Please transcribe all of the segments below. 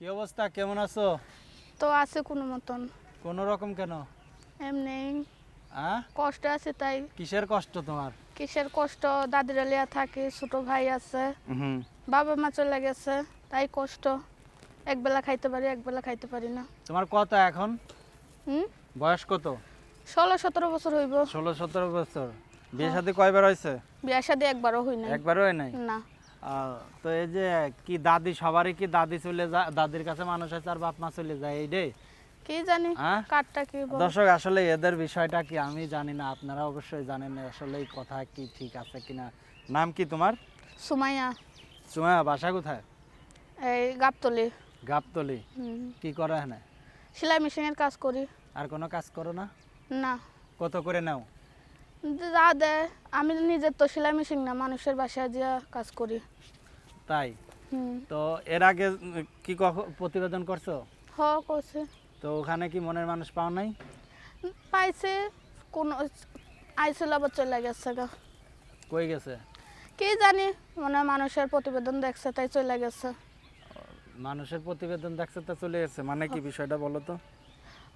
কি অবস্থা? কেমন আছো? তো আছে কোনো মতন। কোনো রকম কেন? এমনি হ্যাঁ কষ্ট আছে তাই। কিসের কষ্ট তোমার? কিসের কষ্ট? দাদিরা লিয়া থাকে ছোট ভাই আছে। হুম বাবা মা চলে গেছে তাই কষ্ট। একবেলা খাইতে পারি এক বেলা খাইতে পারি না। তোমার কত এখন? হুম? বয়স কত? ষোলো সতেরো বছর হইব। ষোলো সতেরো বছর। বিয়ে সাথে কয়বার হয়েছে? বিয়া শাদি একবারও হই নাই। একবারও হয় নাই? না। তো এই যে কি দাদি সবারই কি দাদি চলে যায়? দাদির কাছে মানুষ আছে আর বাপ মা চলে যায়? এই রে। কি জানি? কাঠটা কি? দর্শক আসলে এদের বিষয়টা কি আমি জানি না। আপনারা অবশ্যই জানেন আসলে এই কথা কি ঠিক আছে কিনা। নাম কি তোমার? সুমাইয়া। সুমাইয়া বাসা কোথায়? এই গাবতলি। গাবতলি। কি করে হ্যাঁ সেলাই মেশিনের কাজ করি। আর কোনো কাজ করো না? না। কত করে নাও? যা দেয় আমি নিজের তো সেলাই মেশিন না মানুষের বাসায় দিয়া কাজ করি। তাই? তো এর আগে কি প্রতিবেদন করছ? হ করছি। তো ওখানে কি মনের মানুষ পাও নাই? পাইছে কোন আইছিল আবার চলে গেছে গা। কই গেছে? কি জানি মানে মানুষের প্রতিবেদন দেখছে তাই চলে গেছে। মানুষের প্রতিবেদন দেখছে তো চলে গেছে। মানে কি বিষয়টা বলো তো?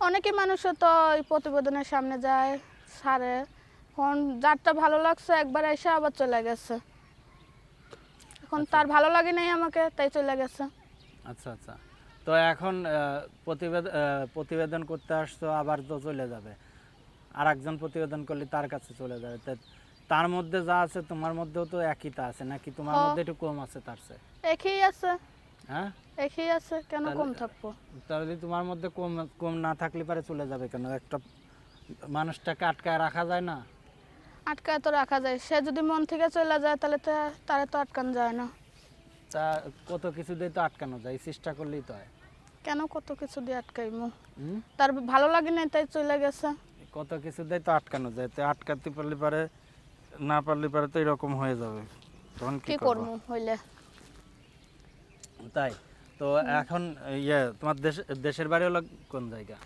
অনেকে মানুষও তো এই প্রতিবেদনের সামনে যায় সারে এখন যারটা ভালো লাগছে একবার এসে আবার চলে গেছে। এখন তার ভালো লাগে নাই আমাকে তাই চলে গেছে। আচ্ছা আচ্ছা। তো এখন প্রতিবেদন প্রতিবেদন করতে আসছো আবার তো চলে যাবে। আর একজন প্রতিবেদন করলে তার কাছে চলে যাবে। তার মধ্যে যা আছে তোমার মধ্যেও তো একই তা আছে নাকি তোমার। মধ্যে একটু কম আছে তার চেয়ে? একই আছে। হ্যাঁ? একই আছে কেন কম থাকব? তাহলে তোমার মধ্যে কম কম না থাকলে পারে চলে যাবে কেন? একটা মানুষটাকে আটকায় রাখা যায় না? আটকায় তো রাখা যায়। সে যদি মন থেকে চলে যায় তাহলে তো তারে তো আটকান যায় না। তা কত কিছু দিয়ে তো আটকানো যায় চেষ্টা করলেই তো হয়। কেন কত কিছু দিয়ে আটকাইমু তার ভালো লাগে নাই তাই চলে গেছে। কত কিছু দিয়ে তো আটকানো যায় তো আটকাতে পারলে পারে না পারলে পারে তো এরকম হয়ে যাবে। তখন কি করব হইলে? তাই তো এখন ইয়ে তোমার দেশ দেশের বাড়ি হলো কোন জায়গা?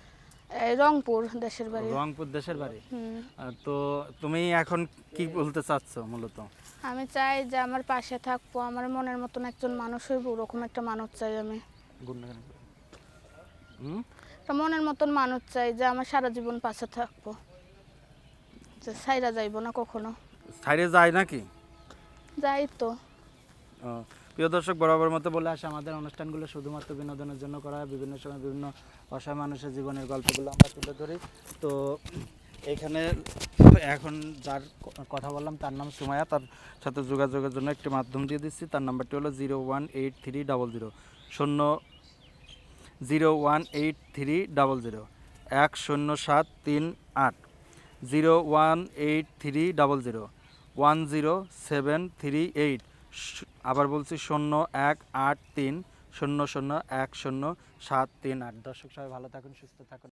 রংপুর দেশের বাড়ি। রংপুর দেশের বাড়ি? হুম। তো তুমি এখন কি বলতে চাচ্ছ মূলত? আমি চাই যে আমার পাশে থাকব আমার মনের মতন একজন মানুষ হইব ওরকম একটা মানুষ চাই আমি। মনের মতন মানুষ চাই যে আমার সারা জীবন পাশে থাকব। যে সাইরা যাইবো না কখনো। সাইডে যায় নাকি? যাই তো। প্রিয় দর্শক, বরাবর মতো বলে আসে, আমাদের অনুষ্ঠানগুলো শুধুমাত্র বিনোদনের জন্য করা হয়। বিভিন্ন সময় বিভিন্ন অসহায় মানুষের জীবনের গল্পগুলো আমরা তুলে ধরি। তো এখানে এখন যার কথা বললাম, তার নাম সুমায়া তার সাথে যোগাযোগের জন্য একটি মাধ্যম দিয়ে দিচ্ছি। তার নাম্বারটি হলো zero one eight three double zero. শূন্য zero one eight three double zero. এক শূন্য সাত তিন আট। Zero one eight three double zero. One zero seven three eight. আবার বলছি শূন্য এক আট তিন, শূন্য শূন্য এক শূন্য সাত তিন আট। দর্শক সবাই ভালো থাকুন, সুস্থ থাকুন।